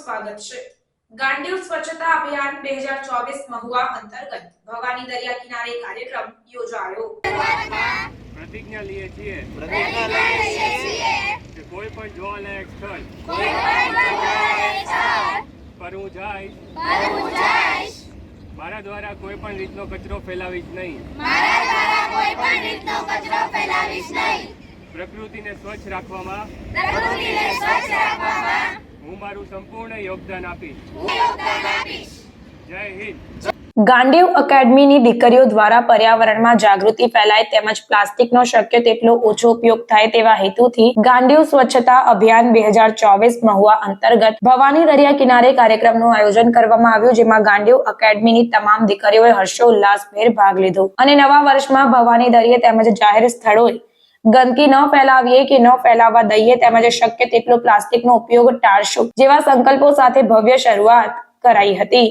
સ્વાગત છે. ગાંડીવ સ્વચ્છતા અભિયાન બે હજાર ચોવીસ મહુવા અંતર્ગત ભવાની દરિયા કિનારે કાર્યક્રમ યોજાયો. પ્રતિજ્ઞા લઈએ છીએ પ્રતિજ્ઞા લઈએ છીએ કે કોઈ પણ જોવાલાયક સ્થળ કોઈ પણ જોવાલાયક સ્થળ પર હું જઈશ. પર હું જઈશ. મારા દ્વારા કોઈ પણ રીતનો કચરો ફેલાવીશ નહીં. મારા દ્વારા કોઈ પણ રીતનો કચરો ફેલાવીશ નહીં. પ્રકૃતિને સ્વચ્છ રાખવામાં પ્રકૃતિને સ્વચ્છ રાખવામાં હું મારું સંપૂર્ણ યોગદાન આપીશ. હું યોગદાન આપીશ. જય હિન્દ. ગાંડીવ એકેડમીની દીકરીઓ દ્વારા પર્યાવરણમાં જાગૃતિ ફેલાય તેમજ પ્લાસ્ટિકનો શક્ય તેટલો ઓછો ઉપયોગ થાય તેવા હેતુથી ગાંડીવ સ્વચ્છતા અભિયાન બે હજાર ચોવીસ મહુવા અંતર્ગત ભવાની દરિયા કિનારે કાર્યક્રમનું આયોજન કરવામાં આવ્યું જેમાં ગાંડીવ એકેડમીની તમામ દીકરીઓએ હર્ષોલ્લાસભેર ભાગ લીધો. અને નવા વર્ષમાં ભવાની દરિયે તેમજ જાહેર સ્થળોએ ગંદકી ન ફેલાવીએ કે ન ફેલાવવા દઈએ, તેમજ શક્ય તેટલો પ્લાસ્ટિકનો ઉપયોગ ટાળશું, જેવા સંકલ્પો સાથે ભવ્ય શરૂઆત કરાઈ હતી.